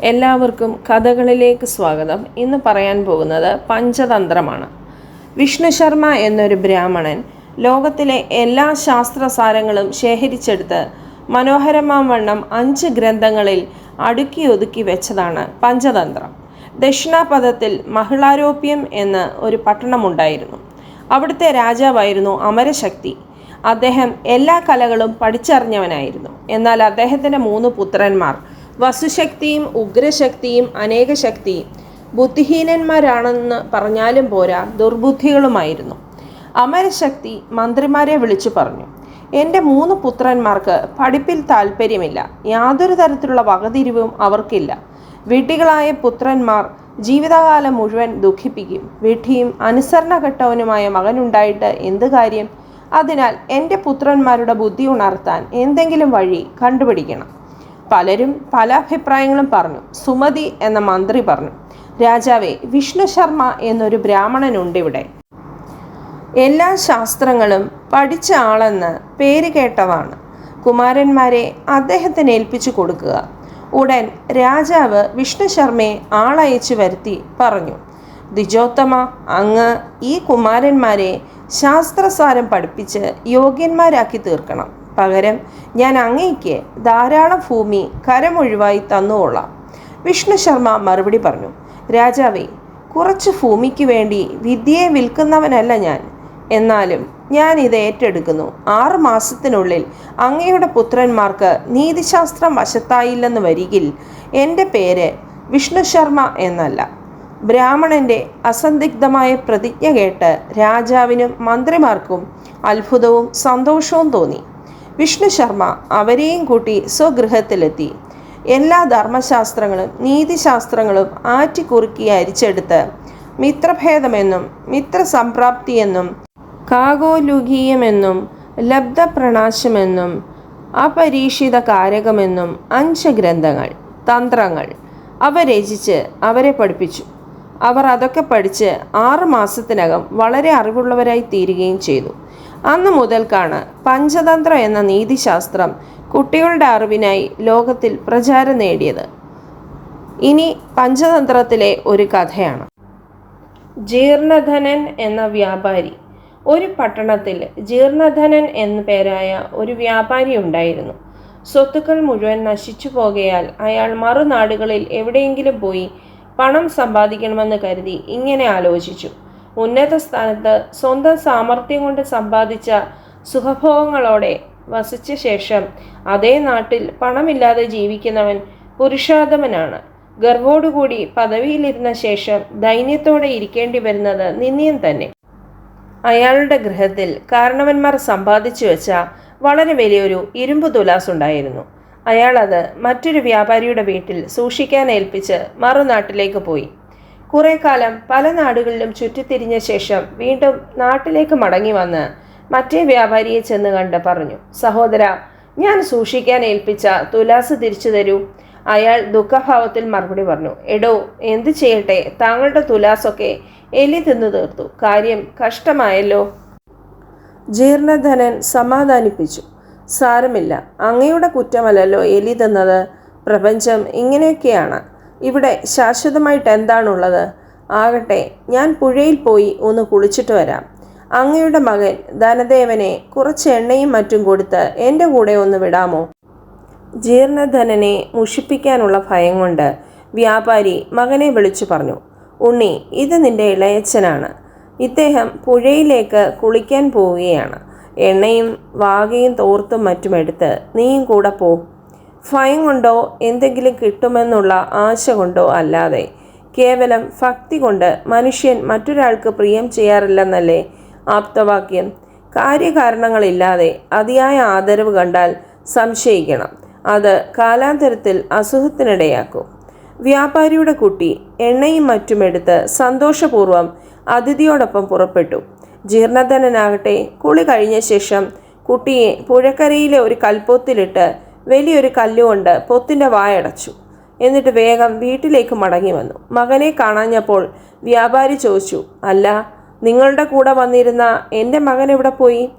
എല്ലാവർക്കും കഥകളിലേക്ക് സ്വാഗതം. ഇന്ന് പറയാൻ പോകുന്നത് പഞ്ചതന്ത്രമാണ്. വിഷ്ണു ശർമ്മ എന്നൊരു ബ്രാഹ്മണൻ ലോകത്തിലെ എല്ലാ ശാസ്ത്രസാരങ്ങളും ശേഖരിച്ചെടുത്ത് മനോഹരമാം വണ്ണം അഞ്ച് ഗ്രന്ഥങ്ങളിൽ അടുക്കി ഒതുക്കി വെച്ചതാണ് പഞ്ചതന്ത്രം. ദക്ഷിണാപഥത്തിൽ മഹിളാരോപ്യം എന്ന ഒരു പട്ടണമുണ്ടായിരുന്നു. അവിടുത്തെ രാജാവായിരുന്നു അമരശക്തി. അദ്ദേഹം എല്ലാ കലകളും പഠിച്ചറിഞ്ഞവനായിരുന്നു. എന്നാൽ അദ്ദേഹത്തിന്റെ മൂന്ന് പുത്രന്മാർ വസുശക്തിയും ഉഗ്രശക്തിയും അനേകശക്തിയും ബുദ്ധിഹീനന്മാരാണെന്ന് പറഞ്ഞാലും പോരാ ദുർബുദ്ധികളുമായിരുന്നു. അമരശക്തി മന്ത്രിമാരെ വിളിച്ചു പറഞ്ഞു എന്റെ മൂന്ന് പുത്രന്മാർക്ക് പഠിപ്പിൽ താല്പര്യമില്ല യാതൊരു തരത്തിലുള്ള വകതിരിവും അവർക്കില്ല. വിഡ്ഢികളായ പുത്രന്മാർ ജീവിതകാലം മുഴുവൻ ദുഃഖിപ്പിക്കും. വിഡ്ഢിയും അനുസരണഘട്ടവനുമായ മകനുണ്ടായിട്ട് എന്ത് കാര്യം? അതിനാൽ എന്റെ പുത്രന്മാരുടെ ബുദ്ധി ഉണർത്താൻ എന്തെങ്കിലും വഴി കണ്ടുപിടിക്കണം. പലരും പല അഭിപ്രായങ്ങളും പറഞ്ഞു. സുമതി എന്ന മന്ത്രി പറഞ്ഞു രാജാവേ വിഷ്ണു ശർമ്മ എന്നൊരു ബ്രാഹ്മണനുണ്ട് ഇവിടെ. എല്ലാ ശാസ്ത്രങ്ങളും പഠിച്ച ആളെന്ന് പേര് കേട്ടവാണ് കുമാരന്മാരെ അദ്ദേഹത്തിന് ഏൽപ്പിച്ചു കൊടുക്കുക. ഉടൻ രാജാവ് വിഷ്ണു ശർമ്മയെ ആളയച്ചു വരുത്തി പറഞ്ഞു ദ്വിജോത്തമ അങ്ങ് ഈ കുമാരന്മാരെ ശാസ്ത്രസാരം പഠിപ്പിച്ച് യോഗ്യന്മാരാക്കി തീർക്കണം. പകരം ഞാൻ അങ്ങേക്ക് ധാരാളം ഭൂമി കരമൊഴിവായി തന്നുകൊള്ളാം. വിഷ്ണു ശർമ്മ മറുപടി പറഞ്ഞു രാജാവേ കുറച്ച് ഭൂമിക്ക് വേണ്ടി വിദ്യയെ വിൽക്കുന്നവനല്ല ഞാൻ. എന്നാലും ഞാൻ ഇത് ഏറ്റെടുക്കുന്നു. ആറ് മാസത്തിനുള്ളിൽ അങ്ങയുടെ പുത്രന്മാർക്ക് നീതിശാസ്ത്രം വശത്തായില്ലെന്ന് വരികിൽ എന്റെ പേര് വിഷ്ണു ശർമ്മ എന്നല്ല. ബ്രാഹ്മണന്റെ അസന്ദിഗ്ധമായ പ്രതിജ്ഞ കേട്ട് രാജാവിനും മന്ത്രിമാർക്കും അത്ഭുതവും സന്തോഷവും തോന്നി. വിഷ്ണു ശർമ്മ അവരെയും കൂട്ടി സ്വഗൃഹത്തിലെത്തി. എല്ലാ ധർമ്മശാസ്ത്രങ്ങളും നീതിശാസ്ത്രങ്ങളും ആറ്റിക്കുറുക്കി അരിച്ചെടുത്ത് മിത്രഭേദമെന്നും മിത്രസംപ്രാപ്തിയെന്നും കാകോലുകീയമെന്നും ലബ്ധപ്രണാശമെന്നും അപരീക്ഷിത കാരകമെന്നും അഞ്ച് ഗ്രന്ഥങ്ങൾ തന്ത്രങ്ങൾ അവ രചിച്ച് അവരെ പഠിപ്പിച്ചു. അവർ അതൊക്കെ പഠിച്ച് ആറ് മാസത്തിനകം വളരെ അറിവുള്ളവരായി തീരുകയും ചെയ്തു. അന്ന് മുതൽക്കാണ് പഞ്ചതന്ത്ര എന്ന നീതിശാസ്ത്രം കുട്ടികളുടെ അറിവിനായി ലോകത്തിൽ പ്രചാരം നേടിയത്. ഇനി പഞ്ചതന്ത്രത്തിലെ ഒരു കഥയാണ്. ജീർണധനൻ എന്ന വ്യാപാരി. ഒരു പട്ടണത്തിൽ ജീർണധനൻ എന്നു പേരായ ഒരു വ്യാപാരി ഉണ്ടായിരുന്നു. സ്വത്തുക്കൾ മുഴുവൻ നശിച്ചു പോകയാൽ അയാൾ മറുനാടുകളിൽ എവിടെയെങ്കിലും പോയി പണം സമ്പാദിക്കണമെന്ന് കരുതി ഇങ്ങനെ ആലോചിച്ചു. ഉന്നത സ്ഥാനത്ത് സ്വന്തം സാമർഥ്യം കൊണ്ട് സമ്പാദിച്ച സുഖഭോഗങ്ങളോടെ വസിച്ച ശേഷം അതേ നാട്ടിൽ പണമില്ലാതെ ജീവിക്കുന്നവൻ പുരുഷാതമനാണ് ഗർവോടുകൂടി പദവിയിലിരുന്ന ശേഷം ദൈന്യത്തോടെ ഇരിക്കേണ്ടി വരുന്നത് നിന്ദ്യം തന്നെ. അയാളുടെ ഗൃഹത്തിൽ കാരണവന്മാർ സമ്പാദിച്ചു വെച്ച വളരെ വലിയൊരു ഇരുമ്പ് തുലാസ് ഉണ്ടായിരുന്നു അയാളത് മറ്റൊരു വ്യാപാരിയുടെ വീട്ടിൽ സൂക്ഷിക്കാൻ ഏൽപ്പിച്ച് മറുനാട്ടിലേക്ക് പോയി. കുറെ കാലം പല നാടുകളിലും ചുറ്റിത്തിരിഞ്ഞ ശേഷം വീണ്ടും നാട്ടിലേക്ക് മടങ്ങി വന്ന് മറ്റേ വ്യാപാരിയെ ചെന്ന് കണ്ട് പറഞ്ഞു സഹോദര ഞാൻ സൂക്ഷിക്കാൻ ഏൽപ്പിച്ച തുലാസ് തിരിച്ചു തരൂ. അയാൾ ദുഃഖഭാവത്തിൽ മറുപടി പറഞ്ഞു എടോ എന്ത് ചെയ്യട്ടെ താങ്കളുടെ തുലാസൊക്കെ എലി തിന്നു തീർത്തു. കാര്യം കഷ്ടമായല്ലോ. ജീർണധനൻ സമാധാനിപ്പിച്ചു സാരമില്ല അങ്ങയുടെ കുറ്റമല്ലല്ലോ എലി തിന്നത്. പ്രപഞ്ചം ഇങ്ങനെയൊക്കെയാണ്. ഇവിടെ ശാശ്വതമായിട്ട് എന്താണുള്ളത്? ആകട്ടെ ഞാൻ പുഴയിൽ പോയി ഒന്ന് കുളിച്ചിട്ട് വരാം. അങ്ങയുടെ മകൻ ധനദേവനെ കുറച്ച് എണ്ണയും മറ്റും കൊടുത്ത് എന്റെ കൂടെ ഒന്ന് വിടാമോ? ജീർണധനനെ മുഷിപ്പിക്കാനുള്ള ഭയം കൊണ്ട് വ്യാപാരി മകനെ വിളിച്ചു പറഞ്ഞു ഉണ്ണി ഇത് നിന്റെ ഇളയച്ചനാണ് ഇദ്ദേഹം പുഴയിലേക്ക് കുളിക്കാൻ പോവുകയാണ്. എണ്ണയും വാകയും തോർത്തും മറ്റും എടുത്ത് നീയും കൂടെ പോ. ഭയം കൊണ്ടോ എന്തെങ്കിലും കിട്ടുമെന്നുള്ള ആശ കൊണ്ടോ അല്ലാതെ. കേവലം ഭക്തി കൊണ്ട് മനുഷ്യൻ മറ്റൊരാൾക്ക് പ്രിയം ചെയ്യാറില്ലെന്നല്ലേ ആപ്തവാക്യം. കാര്യകാരണങ്ങളില്ലാതെ അതിയായ ആദരവ് കണ്ടാൽ സംശയിക്കണം. അത് കാലാന്തരത്തിൽ അസുഖത്തിനിടയാക്കും. വ്യാപാരിയുടെ കുട്ടി എണ്ണയും മറ്റും എടുത്ത് സന്തോഷപൂർവം അതിഥിയോടൊപ്പം പുറപ്പെട്ടു. ജീർണധനനാകട്ടെ കുളി കഴിഞ്ഞ ശേഷം കുട്ടിയെ പുഴക്കരയിലെ ഒരു കൽപ്പൊത്തിലിട്ട് വലിയൊരു കല്ലുകൊണ്ട് പൊത്തിന്റെ വായടച്ചു എന്നിട്ട് വേഗം വീട്ടിലേക്ക് മടങ്ങി വന്നു. മകനെ കാണാഞ്ഞപ്പോൾ വ്യാപാരി ചോദിച്ചു അല്ല നിങ്ങളുടെ കൂടെ വന്നിരുന്ന എന്റെ മകൻ എവിടെ പോയി?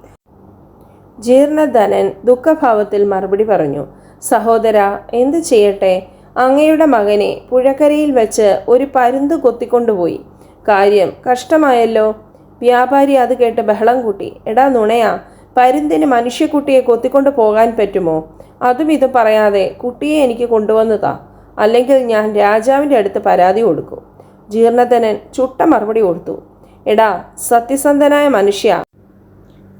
ജീർണധനൻ ദുഃഖഭാവത്തിൽ മറുപടി പറഞ്ഞു സഹോദര എന്തു ചെയ്യട്ടെ? അങ്ങയുടെ മകനെ പുഴക്കരയിൽ വെച്ച് ഒരു പരുന്ത് കൊത്തിക്കൊണ്ടുപോയി. കാര്യം കഷ്ടമായല്ലോ. വ്യാപാരി അത് കേട്ട് ബഹളം കൂട്ടി എടാ നുണയാ പരുന്തിന് മനുഷ്യക്കുട്ടിയെ കൊത്തിക്കൊണ്ട് പോകാൻ പറ്റുമോ? അതും ഇതും പറയാതെ കുട്ടിയെ എനിക്ക് കൊണ്ടുവന്നതാ. അല്ലെങ്കിൽ ഞാൻ രാജാവിന്റെ അടുത്ത് പരാതി കൊടുക്കും. ജീർണധനൻ ചുട്ട മറുപടി കൊടുത്തു. എടാ സത്യസന്ധനായ മനുഷ്യ.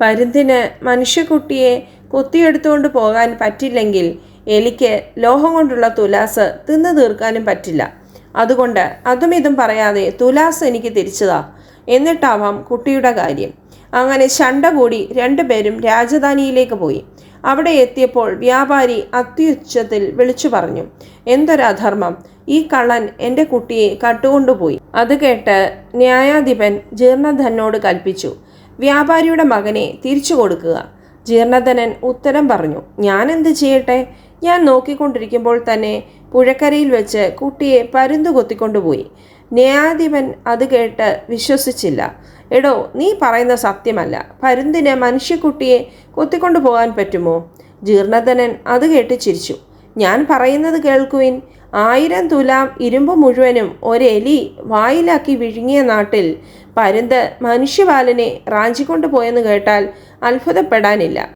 പരുന്തിന് മനുഷ്യക്കുട്ടിയെ കൊത്തിയെടുത്തുകൊണ്ട് പോകാൻ പറ്റില്ലെങ്കിൽ എനിക്ക് ലോഹം കൊണ്ടുള്ള തുലാസ് തിന്നു തീർക്കാനും പറ്റില്ല. അതുകൊണ്ട് അതും ഇതും പറയാതെ തുലാസ് എനിക്ക് തിരിച്ചതാ. എന്നിട്ടാവാം കുട്ടിയുടെ കാര്യം. അങ്ങനെ ശണ്ട കൂടി രണ്ടുപേരും രാജധാനിയിലേക്ക് പോയി. അവിടെ എത്തിയപ്പോൾ വ്യാപാരി അത്യുച്ചത്തിൽ വിളിച്ചു പറഞ്ഞു എന്തൊരധർമ്മം? ഈ കള്ളൻ എന്റെ കുട്ടിയെ കട്ടുകൊണ്ടുപോയി അത് കേട്ട് ന്യായാധിപൻ ജീർണധനോട് കൽപ്പിച്ചു വ്യാപാരിയുടെ മകനെ തിരിച്ചു കൊടുക്കുക. ജീർണധനൻ ഉത്തരം പറഞ്ഞു ഞാൻ എന്ത് ചെയ്യട്ടെ? ഞാൻ നോക്കിക്കൊണ്ടിരിക്കുമ്പോൾ തന്നെ പുഴക്കരയിൽ വെച്ച് കുട്ടിയെ പരുന്തു കൊത്തിക്കൊണ്ടുപോയി. ന്യായാധിപൻ അത് കേട്ട് വിശ്വസിച്ചില്ല. എടോ നീ പറയുന്ന സത്യമല്ല. പരുന്തിന് മനുഷ്യക്കുട്ടിയെ കൊത്തിക്കൊണ്ടു പോകാൻ പറ്റുമോ? ജീർണധനൻ അത് കേട്ട് ചിരിച്ചു. ഞാൻ പറയുന്നത് കേൾക്കുവിൻ. ആയിരം തുലാം ഇരുമ്പ് മുഴുവനും ഒരെലി വായിലാക്കി വിഴുങ്ങിയ നാട്ടിൽ പരുന്ത് മനുഷ്യബാലനെ റാഞ്ചിക്കൊണ്ടുപോയെന്ന് കേട്ടാൽ അത്ഭുതപ്പെടാനില്ല.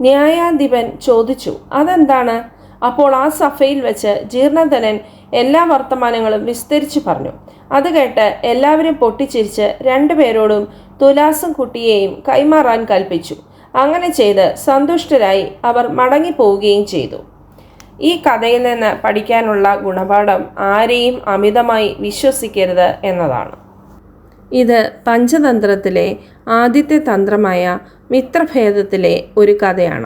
ന്യായാധിപൻ ചോദിച്ചു അതെന്താണ്? അപ്പോൾ ആ സഫയിൽ വെച്ച് ജീർണധനൻ എല്ലാ വർത്തമാനങ്ങളും വിസ്തരിച്ചു പറഞ്ഞു. അത് കേട്ട് എല്ലാവരും പൊട്ടിച്ചിരിച്ച് രണ്ടുപേരോടും തുലാസും കുട്ടിയെയും കൈമാറാൻ കൽപ്പിച്ചു. അങ്ങനെ ചെയ്ത് സന്തുഷ്ടരായി അവർ മടങ്ങിപ്പോവുകയും ചെയ്തു. ഈ കഥയിൽ നിന്ന് പഠിക്കാനുള്ള ഗുണപാഠം ആരെയും അമിതമായി വിശ്വസിക്കരുത് എന്നതാണ്. ഇത് പഞ്ചതന്ത്രത്തിലെ ആദ്യത്തെ തന്ത്രമായ മിത്രഭേദത്തിലെ ഒരു കഥയാണ്.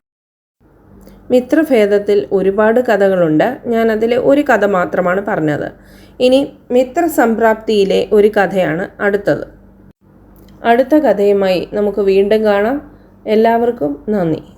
മിത്രഭേദത്തിൽ ഒരുപാട് കഥകളുണ്ട്. ഞാൻ അതിലെ ഒരു കഥ മാത്രമാണ് പറഞ്ഞത്. ഇനി മിത്രസംപ്രാപ്തിയിലെ ഒരു കഥയാണ് അടുത്തത്. അടുത്ത കഥയുമായി നമുക്ക് വീണ്ടും കാണാം. എല്ലാവർക്കും നന്ദി.